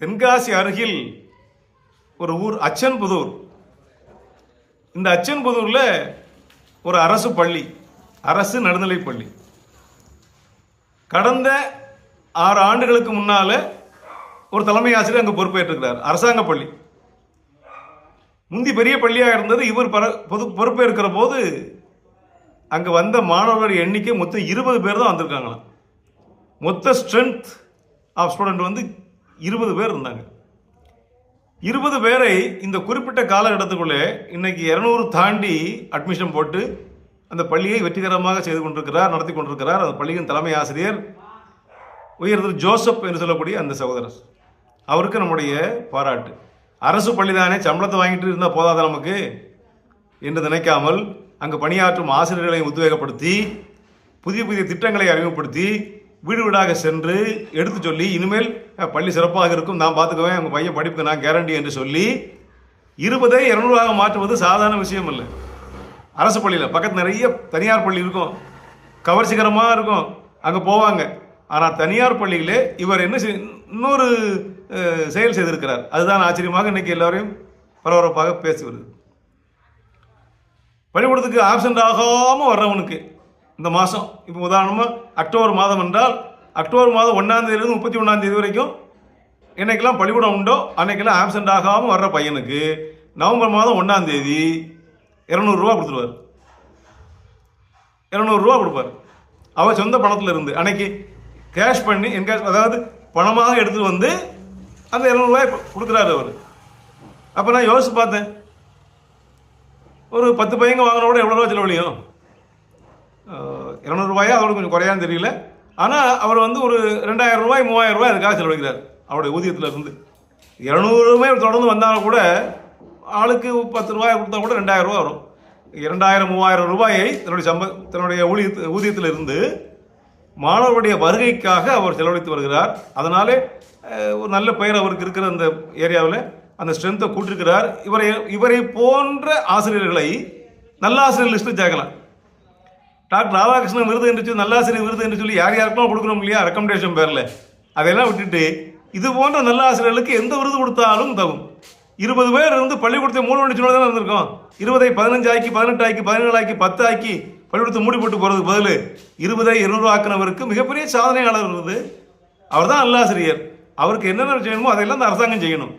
தென்காசி அருகில் ஒரு ஊர் அச்சன்புதூர். இந்த அச்சன்புதூரில் ஒரு அரசு பள்ளி அரசு நடுநிலைப் பள்ளி. கடந்த ஆறு ஆண்டுகளுக்கு முன்னால் ஒரு தலைமை ஆசிரியர் அங்கே பொறுப்பேற்றிருக்கிறார். அரசாங்க பள்ளி. முந்தி பெரிய பள்ளியாக இருந்தது இவர் பர பொது பொறுப்பேற்கிற போது அங்கே வந்த மாணவர் எண்ணிக்கை மொத்தம் இருபது பேர் தான் வந்திருக்காங்களாம். மொத்த ஸ்ட்ரென்த் ஆஃப் ஸ்டூடெண்ட் வந்து இருபது பேர் இருந்தாங்க. இருபது பேரை இந்த குறிப்பிட்ட காலகட்டத்துக்குள்ளே இன்னைக்கு இரநூறு தாண்டி அட்மிஷன் போட்டு அந்த பள்ளியை வெற்றிகரமாக செய்து கொண்டிருக்கிறார் நடத்தி கொண்டிருக்கிறார். அந்த பள்ளியின் தலைமை ஆசிரியர் உயர்திரு ஜோசப் என்று சொல்லக்கூடிய அந்த சகோதரர். அவருக்கு நம்முடைய பாராட்டு. அரசு பள்ளி தானே சம்பளத்தை வாங்கிட்டு இருந்தால் போதாத நமக்கு? என்று நினைக்காமல் அங்கு பணியாற்றும் ஆசிரியர்களை உத்வேகப்படுத்தி புதிய புதிய திட்டங்களை அறிமுகப்படுத்தி வீடு வீடாக சென்று எடுத்து சொல்லி இனிமேல் பள்ளி சிறப்பாக இருக்கும். நான் பார்த்துக்குவேன். உங்கள் பையன் படிப்புக்கு நான் கேரண்டி என்று சொல்லி இருபதை இரநூறுவாக மாற்றுவது சாதாரண விஷயம் இல்லை அரசு பள்ளியில் பக்கத்து நிறைய தனியார் பள்ளி இருக்கும். கவர்ச்சிகரமாக இருக்கும். அங்கே போவாங்க. ஆனால் தனியார் பள்ளியிலே இவர் என்ன செய்- இன்னொரு செயல் செய்திருக்கிறார். அதுதான் ஆச்சரியமாக இன்னைக்கு எல்லோரையும் பரபரப்பாக பேசி வருது. பள்ளிக்கூடத்துக்கு ஆப்சண்ட் ஆகாமல் வர்றவனுக்கு இந்த மாதம் இப்போ உதாரணமாக அக்டோபர் மாதம் என்றால் அக்டோபர் மாதம் ஒன்றாந்தேதியிலிருந்து முப்பத்தி ஒன்றாந்தேதி வரைக்கும் என்னைக்கெல்லாம் பள்ளிக்கூடம் உண்டோ அன்னைக்கெல்லாம் ஆப்சண்ட் ஆகாமல் வர்ற பையனுக்கு நவம்பர் மாதம் ஒன்றாந்தேதி இரநூறுவா கொடுத்துருவார். இரநூறுவா கொடுப்பார். அவர் சொந்த பணத்தில் இருந்து அன்னைக்கு கேஷ் பண்ணி என்கேஷ் அதாவது பணமாக எடுத்துகிட்டு வந்து அந்த இரநூறுவாய் கொடுக்குறாரு அவர். அப்போ நான் யோசிச்சு பார்த்தேன். ஒரு பத்து பையங்க வாங்கின கூட எவ்வளோ ரூபா செலவழியும்? இரநூறுபாயா அதோட கொஞ்சம் குறையான்னு தெரியல. ஆனால் அவர் வந்து ஒரு ரெண்டாயிரம் ரூபாய் மூவாயிரம் ரூபாய் அதுக்காக செலவழிக்கிறார் அவருடைய ஊதியத்தில் இருந்து. இரநூறுமே தொடர்ந்து வந்தாலும் கூட ஆளுக்கு பத்து ரூபாய் கொடுத்தா கூட ரெண்டாயிரம் ரூபா வரும். இரண்டாயிரம் மூவாயிரம் ரூபாயை தன்னுடைய சம்ப தன்னுடைய ஊழிய ஊதியத்தில் இருந்து மாணவருடைய வருகைக்காக அவர் செலவழித்து வருகிறார். அதனாலே ஒரு நல்ல பெயர் அவருக்கு இருக்கிற அந்த ஏரியாவில் அந்த ஸ்ட்ரென்த்தை கூட்டிருக்கிறார். இவரை இவரை போன்ற ஆசிரியர்களை நல்ல ஆசிரியர் லிஸ்ட்டு சேர்க்கலாம். டாக்டர் ராதாகிருஷ்ணன் விருது என்று சொல்லி நல்லாசிரியர் விருது என்று சொல்லி யார் யாருக்கெல்லாம் கொடுக்கணும் இல்லையா? ரெக்கமெண்டேஷன் பேரில். அதையெல்லாம் விட்டுட்டு இது போன்ற நல்ல ஆசிரியர்களுக்கு எந்த விருது கொடுத்தாலும் தகும். இருபது பேர் இருந்து பள்ளிக்கூடத்தை மூணு மணி தான் இருந்திருக்கோம். இருபதை பதினஞ்சு ஆக்கி பதினெட்டு ஆக்கி பதினேழு ஆக்கி பத்து ஆக்கி பள்ளிக்கூடத்தை மூடி போட்டு போகிறதுக்கு பதில் இருபதை இருநூறு ஆக்கினவருக்கு மிகப்பெரிய சாதனையாளர் இருந்தது. அவர் தான் நல்லாசிரியர். அவருக்கு என்னென்ன செய்யணுமோ அதையெல்லாம் அந்த அரசாங்கம் செய்யணும்.